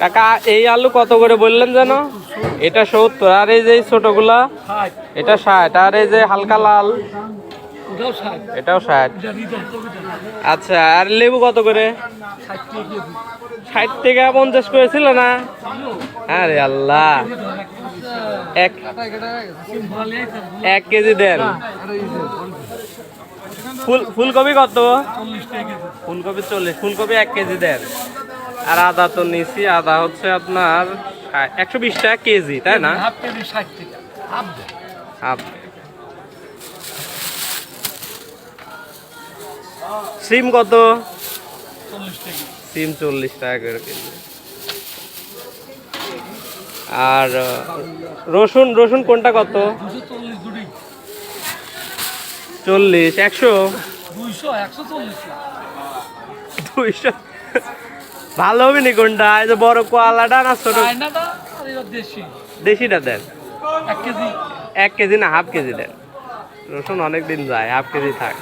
কাকা এই আলু কত করে বললেন যেন? এটা সত্তর আর এই যে ছোটগুলা এটা ষাট আর এই যে হালকা লাল এটাও ষাট। আচ্ছা আর লেবু কত করে? ষাট থেকে পঞ্চাশ করেছিল না? আরে আল্লাহ। এক এক কেজি দেন। ফুল ফুলকপি কত? ফুলকপি চল্লিশ ফুলকপি এক কেজি দেন। আর আদা তো নিছি আদা হচ্ছে আপনার একশো বিশ টাকা কেজি তাই না? হাফ কেজি ষাট টাকা। হাফ সিম কত? সিম চল্লিশ টাকা করে কেজি। আর রসুন রসুন কোনটা কত? চল্লিশ চল্লিশ একশো? দুইশো একশো চল্লিশ দুইশো? ভালো হবে নি কোনটা? এই যে বড় কোয়ালাটা না ছোট? দেশিটা দেন। এক কেজি। এক কেজি না হাফ কেজি দেন। রসুন অনেক দিন যায় হাফ কেজি থাক।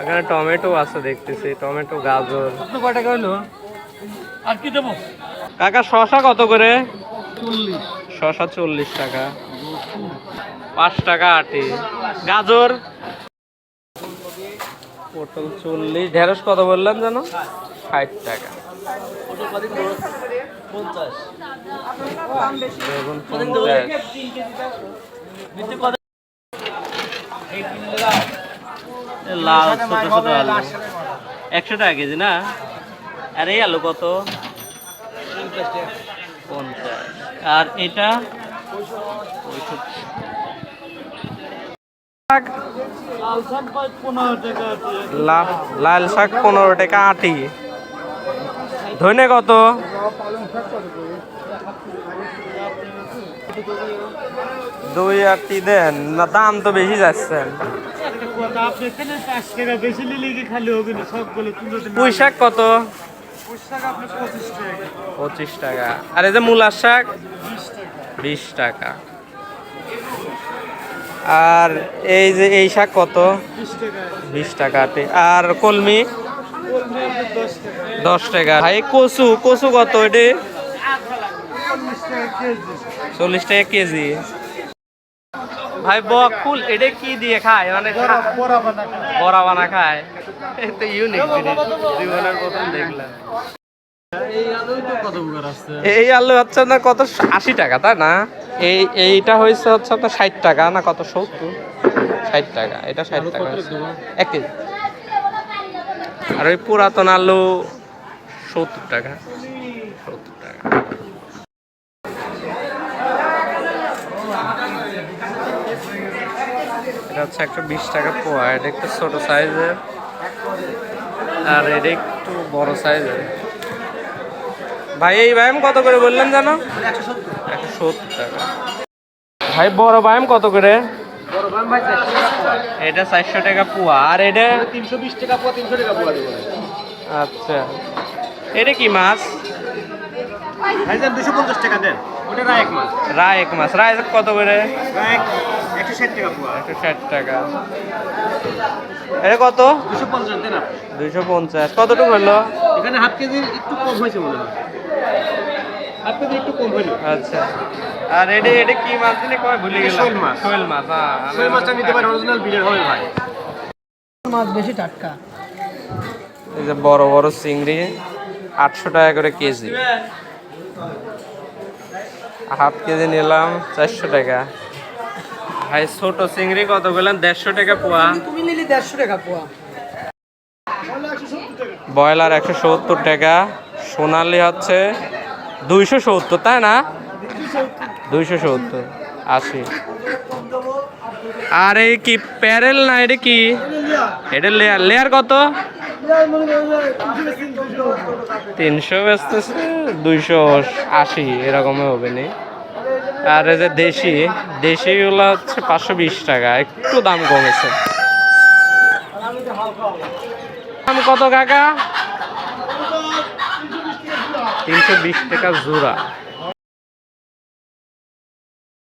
এখানে টমেটো আছে দেখতেছি টমেটো গাজর। টাকা আর কি দেবো? কাকা শশা কত করে? চল্লিশ। শশা চল্লিশ টাকা। পাঁচ টাকা আটি। গাজর? চল্লিশ। ঢেঁড়স কত বললেন যেন? ষাট টাকা। লাল ছোট ছোট আলু। একশো টাকা কেজি না? আর এই আলু কত? পঞ্চাশ। আর এটা? পঁয়ষট্টি। লাল শাক পনেরো টাকা, আটি। ধনে কত? দুই আটি দেন, না, দাম তো বেশি যাচ্ছে। পুঁই শাক কত? পঁচিশ টাকা। আর এই যে মূলার শাক? বিশ টাকা। আর এই যে এই শাক কত? বিশ টাকা বিশ টাকা আটি। আর কলমি? দশ টাকা। ভাই কচু কচু কত এটি? চল্লিশ টাকা কেজি। ভাই বক ফুল এটা কি দিয়ে খায়? মানে বড়া বানা খায়। এটা ইউনিক জীবনের প্রথম দেখলাম। এই আলু হচ্ছে না কত? আশি টাকা তাই না? এই, এইটা হয়েছে হচ্ছে আপনার ষাট টাকা, না কত? সত্তর? ষাট টাকা, এটা ষাট টাকা। এক কেজি। আর ওই পুরাতন আলু সত্তর টাকা সত্তর টাকা। এটা হচ্ছে একশো বিশ টাকা পোয়া, এটা একটু ছোট সাইজের। আর এটা একটু বড় সাইজের। ভাই, এই ব্যায়াম কত করে বললেন জানো? একশো সত্তর টাকা। ভাই বড় ব্যায়াম কত করে? এটা চারশো টাকা পোয়া। আর এটা? তিনশো বিশ টাকা পোয়া তিনশো টাকা পোয়া আচ্ছা। এটা কি মাছ? দুশো পঞ্চাশ টাকা দেন। ওটা মাছ। কত করে? একশো ষাট টাকা পোয়া। একশো ষাট টাকা। এটা কত? দুশো পঞ্চাশ দেন আপনি। পঞ্চাশ। কতটুকু হলো? এখানে হাফ কেজির একটু কম হয়েছে মনে হয়। কেজি একটু কম হইল। আচ্ছা। আর এটা এটা কি মাছ? দিলে কয় ভুলে গেলাম। শোল মাছ। শোল মাছ হ্যাঁ শোল মাছটা নিতে পারেন অরিজিনাল বিলের হবে ভাই। মাছ বেশি টাটকা। এই যে বড় বড় চিংড়ি আটশো টাকা করে কেজি। হাফ কেজি নিলাম চারশো টাকা। ভাই ছোট চিংড়ি কত বললেন? দেড়শো টাকা পোয়া। তুমি নিলি দেড়শো টাকা পোয়া। ব্রয়লার একশো সত্তর টাকা। সোনালি হচ্ছে দুইশো সত্তর, তাই না? দুইশো সত্তর, আশি। আর এই কি প্যারেল না এটা কি? এটা লেয়ার। লেয়ার কত? তিনশো বেচতেছে, দুইশো আশি, এরকমই হবে নি। আর এই যে দেশি, দেশিগুলো হচ্ছে পাঁচশো বিশ টাকা, একটু দাম কমেছে। দাম কত কাকা? তিনশো বিশ টাকা জোড়া